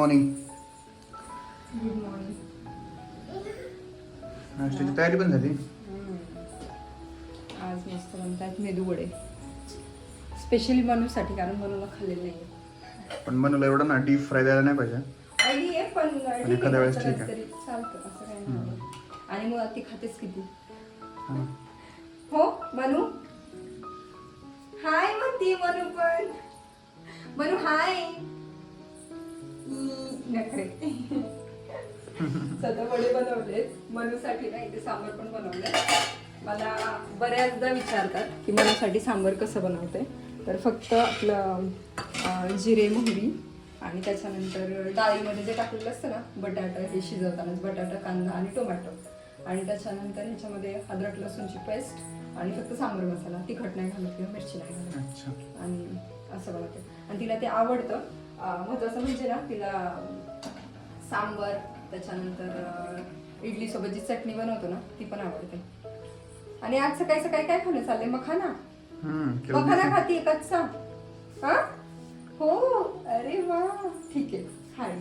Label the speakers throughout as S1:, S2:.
S1: Morning
S2: good morning
S1: नाश्त्याची तयारी पण झाली.
S2: आज मस्त बनतात मेदू वडे स्पेशली मनूसाठी कारण मनूला खाल्लेलं नाही
S1: पण मनूला एवढं ना डीप फ्राय द्यायला नाही पाहिजे.
S2: पण
S1: एखाद्या वेळेस ठीक आहे.
S2: चालतं असं आणि मग ती खातेच किती?
S1: हा.
S2: हो मनू? हाय म्हणती मनू पण. मनू हाय. नखरे सध्या वडे बनवले मनूसाठी नाही ते सांबर पण बनवले मला बऱ्याचदा विचारतात की मनूसाठी सांबर कसं बनवते? तर फक्त आपलं जिरे मोहरी आणि त्याच्यानंतर डाळीमध्ये जे टाकलेलं असतं ना बटाटा हे शिजवतानाच बटाटा कांदा आणि टोमॅटो. आणि त्याच्यानंतर ह्याच्यामध्ये अद्रक लसूणची पेस्ट आणि फक्त सांबर मसाला. तिखट नाही घालत किंवा मिरची नाही घालत. आणि असं बनवते. आणि तिला ते आवडतं. अं, महत्वाचं म्हणजे ना तिला सांबर त्याच्यानंतर इडली सोबत जी चटणी बनवतो ना ती पण आवडते. आणि आज सकाळी सकाळी काय खाणं चाललंय मखाना? मखाना. खाती कच्चा हा? हो अरे वा. ठीक आहे हाय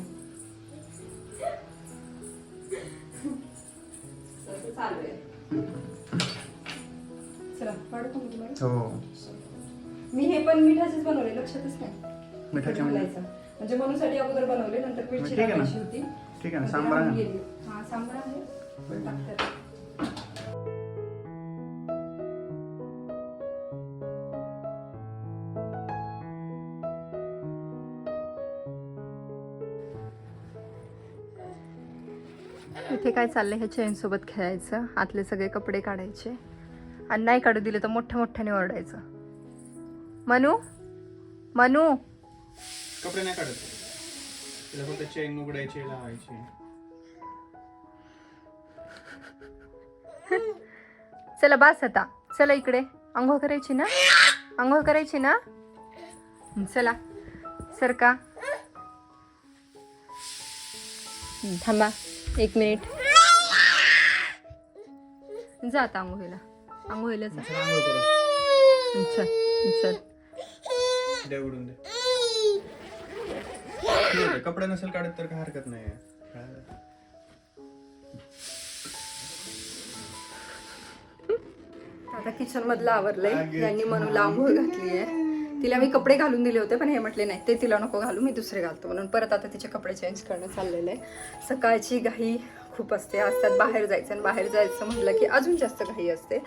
S2: असं चालू आहे.
S1: हो.
S2: मी हे पण मिठाचेच बनवले लक्षातच नाही.
S1: मिठाचे
S2: मीठ
S1: म्हणजे?
S2: मनूसाठी अगोदर बनवले नंतर मिरची
S1: ठीक आहे ना.
S2: टाकायची होती.
S1: ठीक आहे ना.
S2: मग ती
S1: सांबार
S2: राहून
S1: आहे?
S2: गेली. हा सांबार आहे. टाकतात. इथे काय चाललंय ह्या चेन सोबत खेळायचं? आतले सगळे कपडे काढायचे. आणि नाही काढू दिले तर मोठ्या मोठ्याने ओरडायचं. मनू? मनू?
S1: कपडे नाही काढत. तिला फक्त चेन उघडायचे लावायचे.
S2: चला बास आता. चला इकडे. आंघोळ करायची ना? आंघोळ करायची ना? चला. सर का? थांबा. एक मिनिट. जा आता आंघोळीला. आंघोळीला जा.
S1: चला
S2: चल चल.
S1: दे. आहे, कपडे नसेल काढत तर काय हरकत नाही.
S2: आता किचन मधलं आवरलंय. यांनी मनूला आंघोळ घातली आहे तिला मी कपडे घालून दिले होते पण हे म्हटले नाही ते तिला नको घालू मी दुसरे घालतो म्हणून. परत आता तिचे कपडे चेंज करणं चाललेलं आहे. सकाळची घाई खूप असते. असतात बाहेर जायचं आणि बाहेर जायचं म्हटलं की अजून जास्त घाई असते.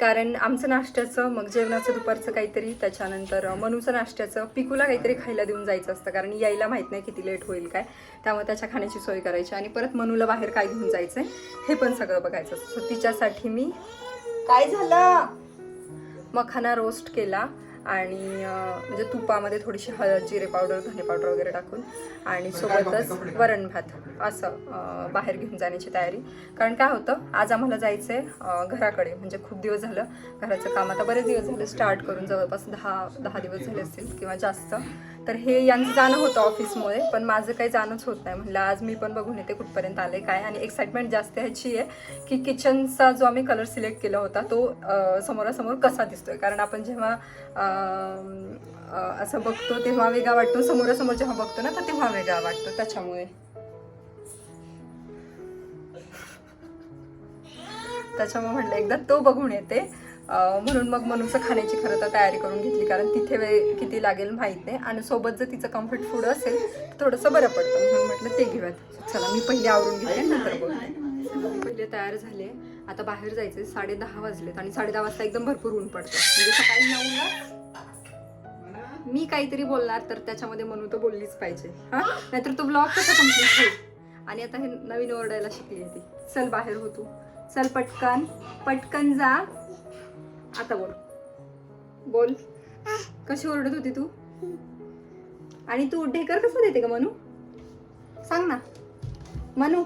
S2: कारण आमचं नाश्त्याचं मग जेवणाचं दुपारचं काहीतरी त्याच्यानंतर मनूचं नाश्त्याचं पिकूला काहीतरी खायला देऊन जायचं असतं. कारण यायला माहीत नाही किती लेट होईल काय. त्यामुळे त्याच्या खाण्याची सोय करायची आणि परत मनूला बाहेर काय घेऊन जायचं हे पण सगळं बघायचं असतं. सो तिच्यासाठी मी काय झालं? मखाना रोस्ट केला. आणि म्हणजे तुपामध्ये थोडीशी हळद जिरे पावडर धने पावडर वगैरे टाकून आणि सोबतच वरण भात असं बाहेर घेऊन जाण्याची तयारी. कारण काय होतं आज आम्हाला जायचं आहे घराकडे. म्हणजे खूप दिवस झालं घराचं काम आता बरेच दिवस झाले. स्टार्ट करून जवळपास दहा दहा दिवस झाले असतील किंवा जास्त. तर हे यांचं जाणं होतं ऑफिसमुळे पण माझं काही जाणंच होत नाही. म्हणलं आज मी पण बघून येते कुठपर्यंत आले काय. आणि एक्साइटमेंट जास्त ह्याची आहे की किचनचा जो आम्ही कलर सिलेक्ट केला होता तो समोरासमोर कसा दिसतोय. कारण आपण जेव्हा असं बघतो तेव्हा वेगळा वाटतो. समोरासमोर जेव्हा बघतो ना तर तेव्हा वेगळा वाटतो त्याच्यामुळे. त्याच्यामुळे म्हटलं एकदा तो बघून येते. म्हणून मग मनूचं खाण्याची खरं तर तयारी करून घेतली कारण तिथे वेळ किती लागेल माहीत नाही. आणि सोबत जर तिचं कम्फर्ट फूड असेल तर थोडंसं बरं पडतं. म्हणून म्हटलं ते घेऊयात. चला मी पहिले आवरून घेते नंतर बोलते. पहिले तयार झाले. आता बाहेर जायचे साडे दहा वाजलेत आणि साडे दहा वाजता एकदम भरपूर ऊन पडतं. म्हणजे सकाळी नऊला मी काहीतरी बोलणार तर त्याच्यामध्ये म्हणून तर बोललीच पाहिजे. हा? नाहीतर तो ब्लॉग कसा कंप्लीट होईल? आणि आता हे नवीन ओरडायला शिकली आहे ती. चल बाहेर हो तू चल पटकन. पटकन जा. आता बोल. बोल. कशी ओरडत होती तू? आणि तू ढेकर कसं देते का मनू? सांग ना. मनू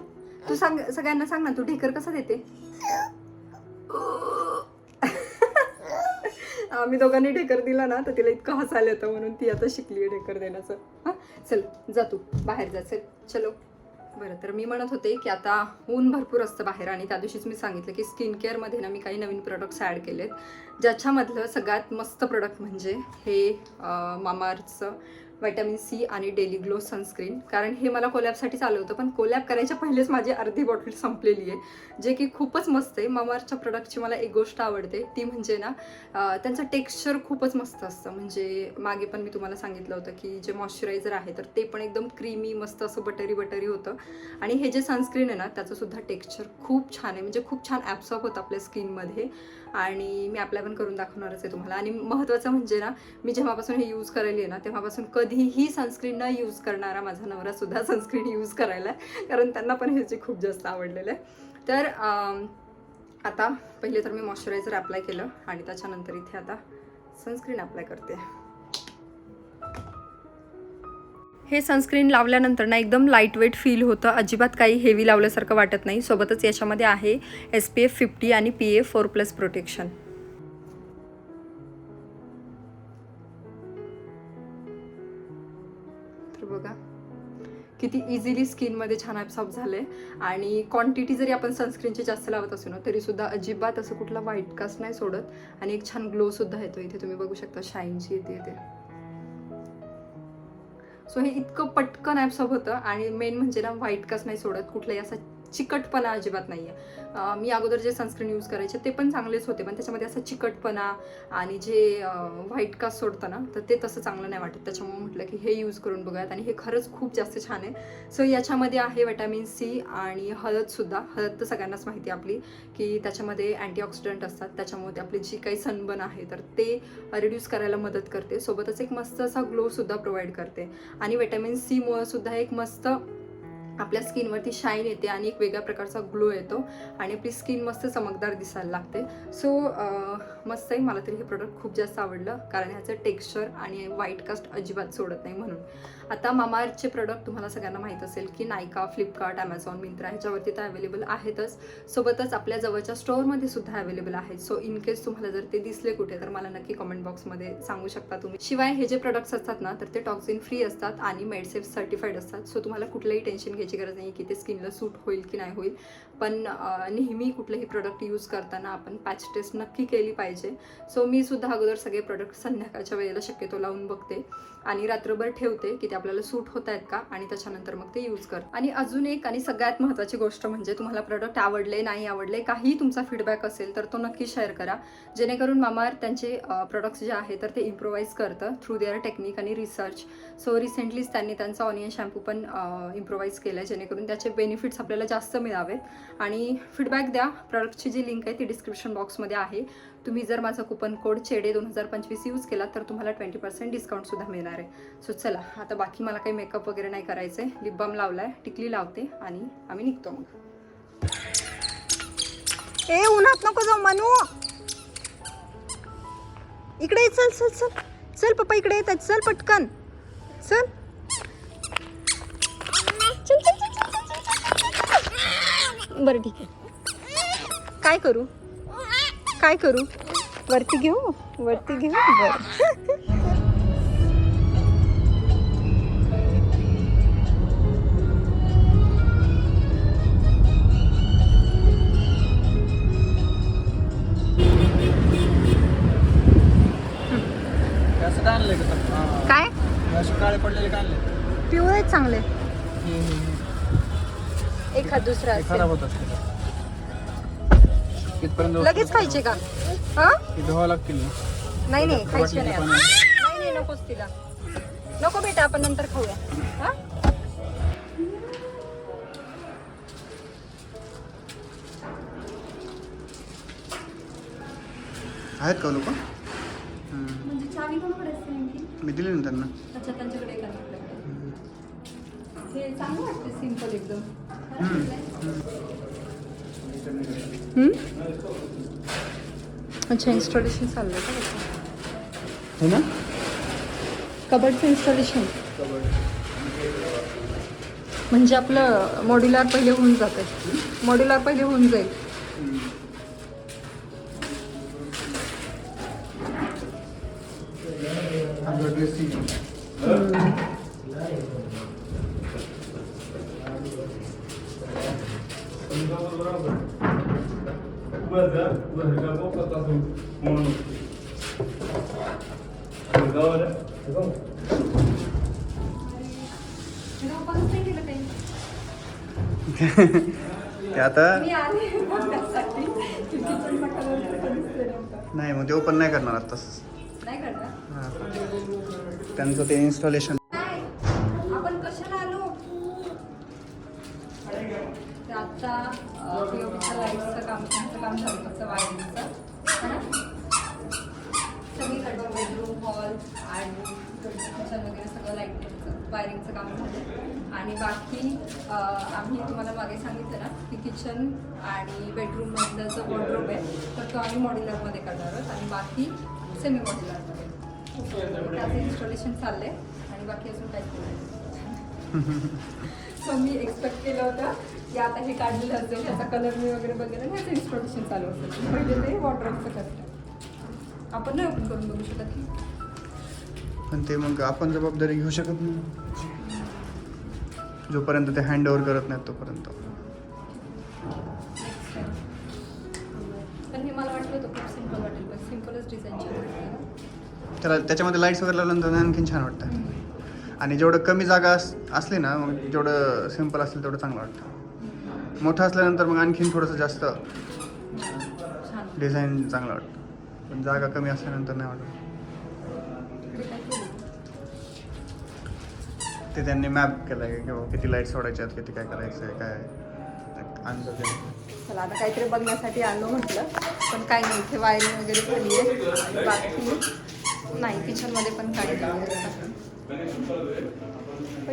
S2: तू सांग सगळ्यांना सांग ना तू ढेकर कसं देते? आम्ही दोघांनी ढेकर दिला ना तर तिला इतकं हसायला येतं म्हणून ती आता शिकली ढेकर देण्याचं. हां चल जा तू. बाहेर जा चल चलो. बरं तर मी म्हणत होते की आता ऊन भरपूर असतं बाहेर आणि त्या दिवशीच मी सांगितलं की स्किन केअरमध्ये ना मी काही नवीन प्रोडक्ट्स ॲड केलेत ज्याच्यामधलं सगळ्यात मस्त प्रोडक्ट म्हणजे हे मामार्थचं व्हिटॅमिन सी आणि डेली ग्लो सनस्क्रीन. कारण हे मला कोलॅबसाठी आलं होतं पण कोलॅब करायच्या पहिलेच माझी अर्धी बॉटल संपलेली आहे जे की खूपच मस्त आहे. ममारच्या प्रोडक्टची मला एक गोष्ट आवडते ती म्हणजे ना त्यांचं टेक्स्चर खूपच मस्त असतं. म्हणजे मागे पण मी तुम्हाला सांगितलं होतं की जे मॉइश्चरायझर आहे तर ते पण एकदम क्रीमी मस्त असं बटरी बटरी होतं. आणि हे जे सनस्क्रीन आहे ना त्याचं सुद्धा टेक्स्चर खूप छान आहे. म्हणजे खूप छान ॲप्सॉप होतं आपल्या स्किनमध्ये आणि मी अप्लाय पण करून दाखवणारच आहे तुम्हाला. आणि महत्त्वाचं म्हणजे ना मी जेव्हापासून हे यूज करायला आहे ना तेव्हापासून कधी कधीही सनस्क्रीन न यूज करणारा माझा नवरा सुद्धा सनस्क्रीन यूज करायला आहे. कारण त्यांना पण ह्याचे खूप जास्त आवडलेलं आहे. तर आता पहिले तर मी मॉइश्चरायझर अप्लाय केलं आणि त्याच्यानंतर इथे आता सनस्क्रीन अप्लाय करते. हे सनस्क्रीन लावल्यानंतर ना एकदम लाइट वेट फील होतं. अजिबात काही हेवी लावल्यासारखं वाटत नाही. सोबतच याच्यामध्ये आहे एस पी एफ फिफ्टी आणि P A four plus protection किती इझिली स्किनमध्ये छान ॲब्सॉर्ब झाले आणि क्वांटिटी जरी आपण सनस्क्रीनची जास्त लावत असू ना तरीसुद्धा अजिबात असं कुठला व्हाईट कास्ट नाही सोडत. आणि एक छान ग्लोसुद्धा येतो इथे. तुम्ही बघू शकता शाईनची येते इथे सो हे इतकं पटकन ॲब्सॉर्ब होतं. आणि मेन म्हणजे ना व्हाईट कास्ट नाही सोडत. कुठलाही असा चिकटपणा अजिबात नाही आहे मी अगोदर जे सनस्क्रीन यूज करायचे ते पण चांगलेच होते पण त्याच्यामध्ये असं चिकटपणा आणि जे व्हाईट कास्ट सोडतं ना तर ते तसं चांगलं नाही वाटत. त्याच्यामुळे म्हटलं की हे यूज करून बघूयात आणि हे खरंच खूप जास्त छान आहे. सो याच्यामध्ये आहे विटॅमिन सी आणि हळदसुद्धा हळद तर सगळ्यांनाच माहिती आहे आपली की त्याच्यामध्ये अँटीऑक्सिडंट असतात. त्याच्यामुळे ते आपली जी काही सनबन आहे तर ते रिड्यूस करायला मदत करते. सोबतच एक मस्त असा ग्लोसुद्धा प्रोव्हाइड करते. आणि विटॅमिन सीमुळं सुद्धा एक मस्त आपल्या स्किनवरती शाईन येते आणि एक वेगळ्या प्रकारचा ग्लो येतो आणि आपली स्किन मस्त चमकदार दिसायला लागते. सो मस्त आहे मला तरी हे प्रोडक्ट खूप जास्त आवडलं कारण ह्याचं टेक्स्चर आणि व्हाईट कास्ट अजिबात सोडत नाही म्हणून. आता मामाअर्थचे प्रोडक्ट तुम्हाला सगळ्यांना माहीत असेल की नायका फ्लिपकार्ट ॲमेझॉन मिंत्रा ह्याच्यावरती तर अवेलेबल आहेतच. सोबतच आपल्या जवळच्या स्टोअरमध्ये सुद्धा अवेलेबल आहेत. सो इन केस तुम्हाला जर ते दिसले कुठे तर मला नक्की कमेंट बॉक्समध्ये सांगू शकता तुम्ही. शिवाय हे जे प्रोडक्ट्स असतात ना तर ते टॉक्सिन फ्री असतात आणि मेडसेफ सर्टिफाईड असतात. सो तुम्हाला कुठलंही टेन्शन घ्यायची गरज नाही की ते स्किनला सूट होईल की नाही होईल. पण नेहमी कुठलंही प्रोडक्ट यूज करताना आपण पॅच टेस्ट नक्की केली पाहिजे. सो मी सुद्धा अगोदर सगळे प्रोडक्ट संध्याकाळच्या वेळेला शक्यतो लावून बघते. आणि रात्रभर ठेवते की ते आपल्याला सूट होत आहेत का आणि त्याच्यानंतर मग ते यूज कर आणि अजून एक आणि सगळ्यात महत्त्वाची गोष्ट म्हणजे तुम्हाला प्रोडक्ट आवडले नाही आवडले काही तुमचा फीडबॅक असेल तर तो नक्की शेअर करा. जेणेकरून मामार त्यांचे प्रोडक्ट्स जे आहे तर ते इम्प्रोवाईज करतं थ्रू देअर टेक्निक आणि रिसर्च सो रिसेंटलीच त्यांनी त्यांचा ऑनियन शॅम्पू पण इम्प्रोवाईज केला आहे जेणेकरून त्याचे बेनिफिट्स आपल्याला जास्त मिळावेत. आणि फीडबॅक द्या. प्रॉडक्टची जी लिंक आहे ती डिस्क्रिप्शन बॉक्समध्ये आहे. तुम्ही जर माझा कुपन कोड चेडे दोन हजार पंचवीस यूज केला तर तुम्हाला ट्वेंटी पर्सेंट डिस्काउंटसुद्धा मिळणार आहे. सो चला आता बाकी मला काही मेकअप वगैरे नाही करायचं आहे लिप बाम लावला आहे टिकली लावते आणि आम्ही निघतो मग. ए उन्हात नको जाऊ मनू. इकडे चल चल चल. चल पप्पा इकडे येतात. चल पटकन. चल. बरं ठीक आहे. काय करू? काय करू? वरती घेऊ? वरती घेऊ? बरं.
S1: काय आणलंय का तर?
S2: काय.
S1: असे काळे पडलेले काय आणले
S2: पिवळे आहेत चांगले एखाद दुसरा
S1: ते खराब होत. असते कितपर्यंत
S2: लगेच खायचे का? हा?
S1: ते धुवावं लागतील ना.
S2: नाही नाही खायचे नाही आता. नाही नाही नकोच तिला. नको बेटा आपण नंतर खाऊया. हा?
S1: आहेत का लोक?
S2: म्हणजे चावी कोणाकडे असते नेमकी
S1: मी दिली ना त्यांना.
S2: अच्छा त्यांच्याकडे एका हे चांगलं वाटते सिंपल एकदम. अच्छा इन्स्टॉलेशन चाललंय का?
S1: हो ना?
S2: कबडचं इन्स्टॉलेशन म्हणजे आपलं मॉड्युलर पहिले होऊन जाते मॉड्युलर पहिले होऊन जाईल. दिसतोय नेमका.
S1: नाही मग ते ओपन नाही करणार आता
S2: नाही करणार?
S1: त्यांचं ते इन्स्टॉलेशन
S2: इन्स्टॉलेशन चाललंय आणि बाकी अजून काहीच नाही सो मी एक्सपेक्ट केलं होतं की आता हे काढलेलं असेल त्याचा कलर मी वगैरे बघितलं आणि याचं इन्स्टॉलेशन चालू असेल. म्हणजे ते वॉटरचं करतं आपण नाही ओपन करून बघू शकत की.
S1: पण ते मग आपण जबाबदारी घेऊ शकत नाही. जोपर्यंत ते हँड ओव्हर करत नाहीत तोपर्यंत. त्याला त्याच्यामध्ये लाईट्स वगैरे लावल्यानंतर आणखीन छान वाटतं. आणि जेवढं कमी जागा अस असली ना मग जेवढं सिंपल असेल तेवढं चांगलं वाटतं. मोठं असल्यानंतर मग आणखीन थोडंसं जास्त डिझाईन चांगलं वाटतं. पण जागा कमी असल्यानंतर नाही वाटत? ते त्यांनी मॅप केलं आहे किंवा किती लाइट सोडायच्या आहेत किती काय करायचं आहे काय? अंदाज.
S2: चला आता काहीतरी बघण्यासाठी आलो म्हटलं पण काय नाही इथे वायरिंग वगैरे झाली आहे बाकी नाही किचनमध्ये पण काही पण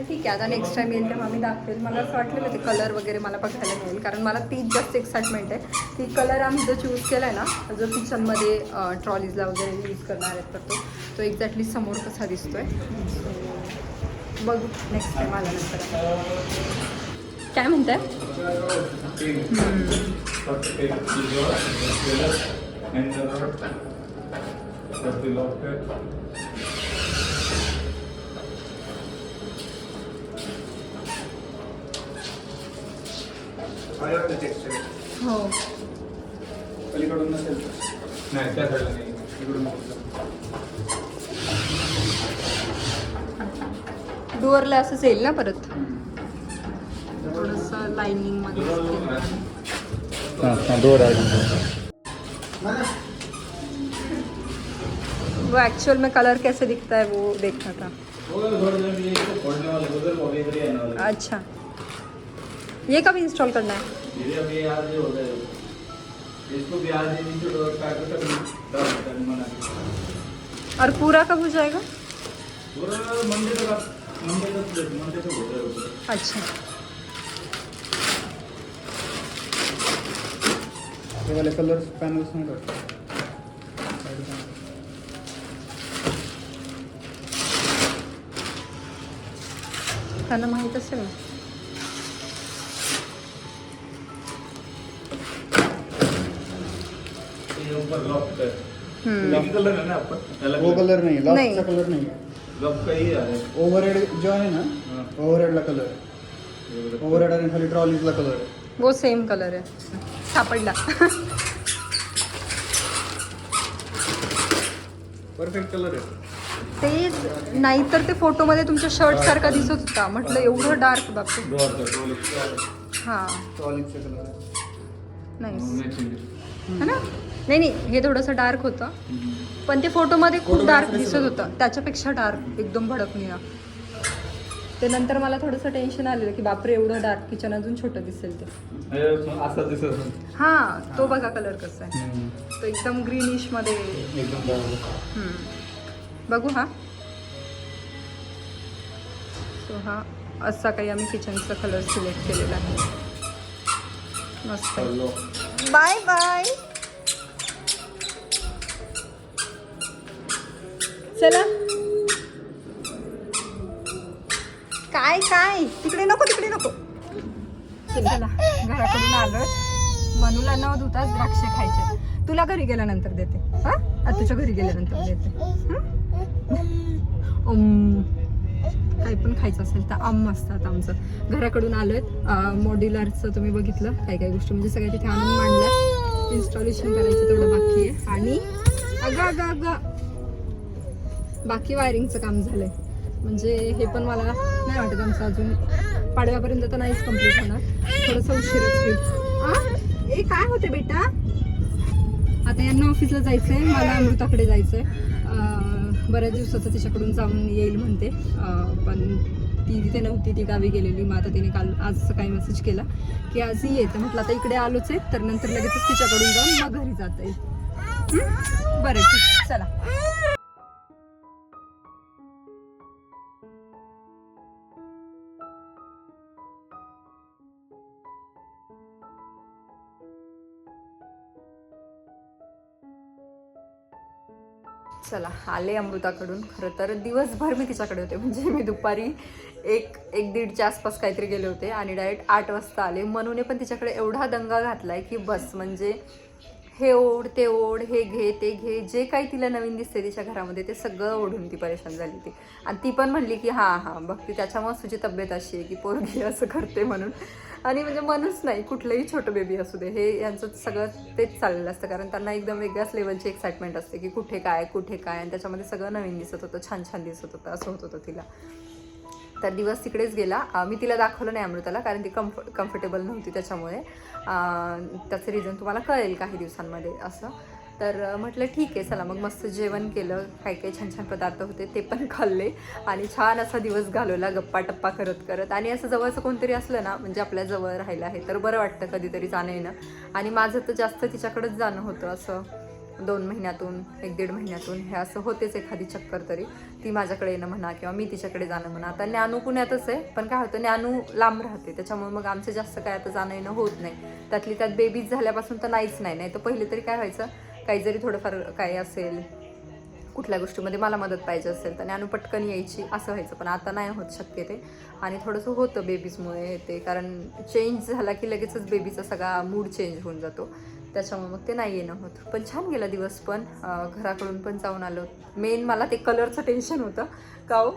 S2: ठीक आहे आता नेक्स्ट टाइम येईल तेव्हा मी दाखवेल. मला असं वाटलेलं ते कलर वगैरे मला बघायला मिळेल. कारण मला तीच जास्त एक्साइटमेंट आहे की कलर आम्ही जो चूज केला आहे ना जो किचनमध्ये ट्रॉलीजला वगैरे यूज करणार आहेत तर तो तो एक्झॅक्टली समोर कसा दिसतोय. So, बघू नेक्स्ट टाइम आल्यानंतर काय म्हणताय? हो
S3: पलीकडून नसेल
S4: नाही त्या साईडला नाही
S3: इकडून
S2: डुअरला असंच येईल ना परत थोडंसं लाईनिंगमध्ये वो एक्चुअल में कलर कैसे दिखता है वो देखना था। अच्छा। ये कब इंस्टॉल करना है? और पूरा कब हो जाएगा? अच्छा।
S1: वाले कलर्स पैनल्स में
S2: त्यांना माहीत असेल ना.
S4: ये ऊपर लॉक है
S2: हम्म.
S4: लॉक कलर है ना आपका अलग
S1: वो कलर नाही लॉकचा. कलर नाही.
S4: लॉक का ही है
S1: ओव्हरहेड जो आहे ना
S4: हाँ।
S1: ओव्हरहेडला कलर ओव्हरहेड आणि खाली ट्रॉलीजला कलर आहे
S2: वो सेम कलर है सापडला.
S3: परफेक्ट कलर आहे.
S2: तेच नाहीतर ते फोटोमध्ये तुमच्या शर्ट सारखा दिसत होता. म्हटलं एवढं डार्क
S4: टॉयलेट
S2: हा. नाही है ना? नाही नाही हे थोडंसं डार्क होतं. पण ते फोटोमध्ये खूप डार्क दिसत होतं. त्याच्यापेक्षा डार्क एकदम भडक निळा ते नंतर मला थोडंसं टेन्शन आलेलं की बापरे एवढं डार्क किचन अजून छोटं दिसेल ते. हा तो बघा कलर कसा आहे. तो एकदम ग्रीनिशमध्ये. बघू हा. सो हा असा काही आम्ही किचनचा कलर सिलेक्ट केलेला आहे. मस्त. बाय बाय चला. काय काय? तिकडे नको तिकडे नको. चला घराकडून आलोय. मनूला न धुताच द्राक्ष खायचे. तुला घरी गेल्यानंतर देते. हा? तुझ्या घरी गेल्यानंतर देते. हं? काही पण खायचं असेल तर आम असतात आमचं. घराकडून आलोय. मॉड्युलरचं तुम्ही बघितलं काही काही गोष्टी. म्हणजे सगळ्या तिथे आणून मांडल्या इन्स्टॉलेशन करायचं तेवढं बाकी आहे. आणि अगं अगं अगं बाकी वायरिंगचं काम झालंय. म्हणजे हे पण मला नाही वाटत आमचं अजून पाडव्यापर्यंत तर नाहीच कंप्लीट होणार. थोडंसं उशीरच होईल. ए काय होते बेटा? आता यांना ऑफिसला जायचं आहे मला अमृताकडे जायचं आहे बऱ्याच दिवसाचं तिच्याकडून जाऊन येईल म्हणते. पण ती तिथे नव्हती ती गावी गेलेली. मग आता तिने काल आज सकाळी मेसेज केला की आजही येतं. म्हटलं आता इकडे आलोच आहे तर नंतर लगेचच तिच्याकडून जाऊन मग घरी जाता येईल. बरं ठीक. चला. चला आले अमृताकडून. खरं तर दिवसभर मी तिच्याकडे होते. म्हणजे मी दुपारी एक एक दीडच्या आसपास काहीतरी गेले होते आणि डायरेक्ट आठ वाजता आले. मनूने पण तिच्याकडे एवढा दंगा घातला आहे की बस म्हणजे हे ओढ ते ओढ हे घे ते घे जे काही तिला नवीन दिसते तिच्या घरामध्ये ते सगळं ओढून ती परेशान झाली ती आणि ती पण म्हणली की हां हां बघ ती त्याच्यामुळं तुझी तब्येत अशी आहे की पोरगी असं करते म्हणून. आणि म्हणजे मनच नाही कुठलंही छोटं बेबी असू दे. हे यांचं सगळं तेच चाललेलं असतं. कारण त्यांना एकदम वेगळ्याच लेवलची एक्साइटमेंट असते की कुठे काय कुठे काय. आणि त्याच्यामध्ये सगळं नवीन दिसत होतं छान छान दिसत होतं असं होत होतं तिला. तर दिवस तिकडेच गेला. मी तिला दाखवलं नाही अमृताला कारण ती कम्फ कम्फर्टेबल नव्हती त्याच्यामुळे. त्याचं रिझन तुम्हाला कळेल काही दिवसांमध्ये असं. तर म्हटलं ठीक आहे चला मग मस्त जेवण केलं काय काय छान छान पदार्थ होते ते पण खाल्ले आणि छान असा दिवस घालवला गप्पा टप्पा करत करत. आणि असं जवळचं कोणतरी असलं ना म्हणजे आपल्या जवळ राहिलं आहे तर बरं वाटतं कधीतरी जाणं येणं. आणि माझं तर जास्त तिच्याकडंच जाणं होतं असं. दोन महिन्यातून एक दीड महिन्यातून हे असं होतेच एखादी चक्कर तरी. ती माझ्याकडे येणं म्हणा किंवा मी तिच्याकडे जाणं म्हणा. आता ज्ञानू पुण्यातच आहे पण काय होतं ज्ञानू लांब राहते त्याच्यामुळे मग आमचं जास्त काय आता जाणं येणं होत नाही. त्यातली त्यात बेबीज झाल्यापासून तर नाहीच नाही नाही तर पहिले तरी काय व्हायचं काही जरी थोडंफार काय असेल कुठल्या गोष्टीमध्ये मला मदत पाहिजे असेल तर ज्ञानू पटकन यायची असं व्हायचं. पण आता नाही होत शक्य ते आणि थोडंसं होतं बेबीजमुळे ते कारण चेंज झाला की लगेचच बेबीचा सगळा मूड चेंज होऊन जातो. त्याच्यामुळे मग ते नाही येणं होत. पण छान गेला दिवस पण. घराकडून पण जाऊन आलो. मेन मला ते कलरचं टेन्शन होतं. का हो?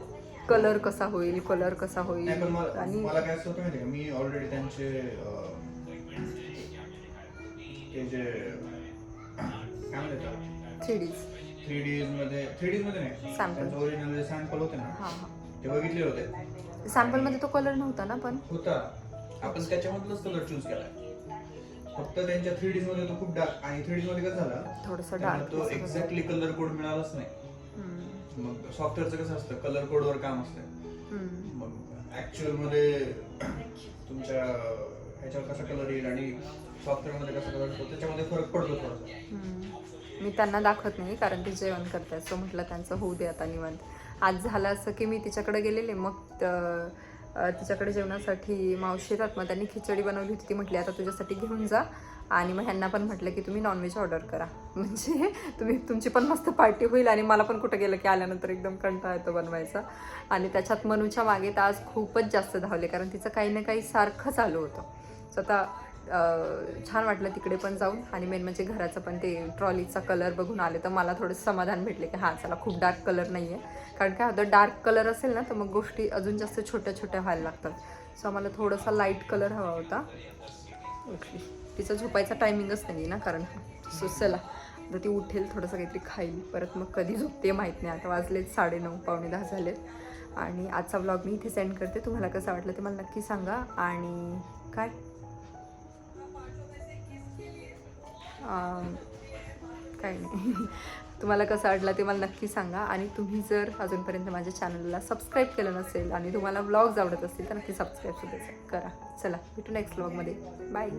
S2: कलर कसा होईल? कलर कसा होईल? आणि
S1: मला काय असं होतं माहिती का? मी ऑलरेडी त्यांचे काय म्हणतात
S2: थ्री डीज
S1: थ्री डीजमध्ये थ्री डीजमध्ये नाही.
S2: Sample.
S1: त्यांचं ओरिजिनल जे सॅम्पल होते ना
S2: हां हां.
S1: ते बघितले होते.
S2: सॅम्पलमध्ये तो कलर नव्हता ना पण?
S1: होता. आपण त्याच्यामधलंच कलर चूज केलाय. फक्त त्यांच्या थ्री डीजमध्ये तो खूप डार्क आणि थ्री डीजमध्ये कसं झालं?
S2: थोडंसं
S1: त्यांना
S2: डार्क
S1: तो एक्झॅक्टली कलर कोड मिळालाच नाही. मग सॉफ्टवेअरचं कसं असतं? कलर कोडवर काम असतं मग ऍक्च्युअलमध्ये तुमच्या ह्याच्यावर कसा कलर येईल आणि सॉफ्टवेअरमध्ये कसं कसा त्याच्यामध्ये फरक पडतो थोडासा
S2: मी त्यांना दाखवत नाही कारण ते जेवण करतात. सो म्हटलं त्यांचं होऊ दे आता निवांत. आज झालं असं की मी तिच्याकडे गेलेले मग त- अं, तिच्याकडे जेवणासाठी मावशी येतात मग त्यांनी खिचडी बनवली होती. ती म्हटली आता तुझ्यासाठी घेऊन जा. आणि मग ह्यांना पण म्हटलं की तुम्ही नॉनव्हेज ऑर्डर करा. म्हणजे तुम्ही तुमची पण मस्त पार्टी होईल आणि मला पण कुठं गेलं की आल्यानंतर एकदम कंटाळा येतो बनवायचा. आणि त्याच्यात मनूच्या मागे तर आज खूपच जास्त धावले कारण तिचं काही ना काही सारखं चालू होतं. सो आता छान वाटलं तिकडे पण जाऊन. आणि मेन म्हणजे घराचं पण ते ट्रॉलीचा कलर बघून आले तर मला थोडं समाधान भेटले की हां चला खूप डार्क कलर नाही आहे कारण काय होतं डार्क कलर असेल ना तर मग गोष्टी अजून जास्त छोट्या छोट्या व्हायला लागतात. सो आम्हाला थोडासा लाइट कलर हवा होता. ओके तिचा झोपायचा टायमिंगच नाही ना कारण सो चला आता ती उठेल थोडंसं काहीतरी खाईल. परत मग कधी झोपते माहीत नाही. आता वाजलेत साडेनऊ पावणे दहा झालेत. आणि आजचा ब्लॉग मी इथे सेंड करते. तुम्हाला कसं वाटलं ते मला नक्की सांगा. आणि काय? काही काय नाही. तुम्हाला कसं वाटलं ते मला नक्की सांगा. आणि तुम्ही जर अजूनपर्यंत माझ्या चॅनलला सबस्क्राईब केलं नसेल आणि तुम्हाला ब्लॉग्स आवडत असतील तर नक्की सबस्क्राईब सुद्धा करा. चला भेटू नेक्स्ट ब्लॉगमध्ये बाय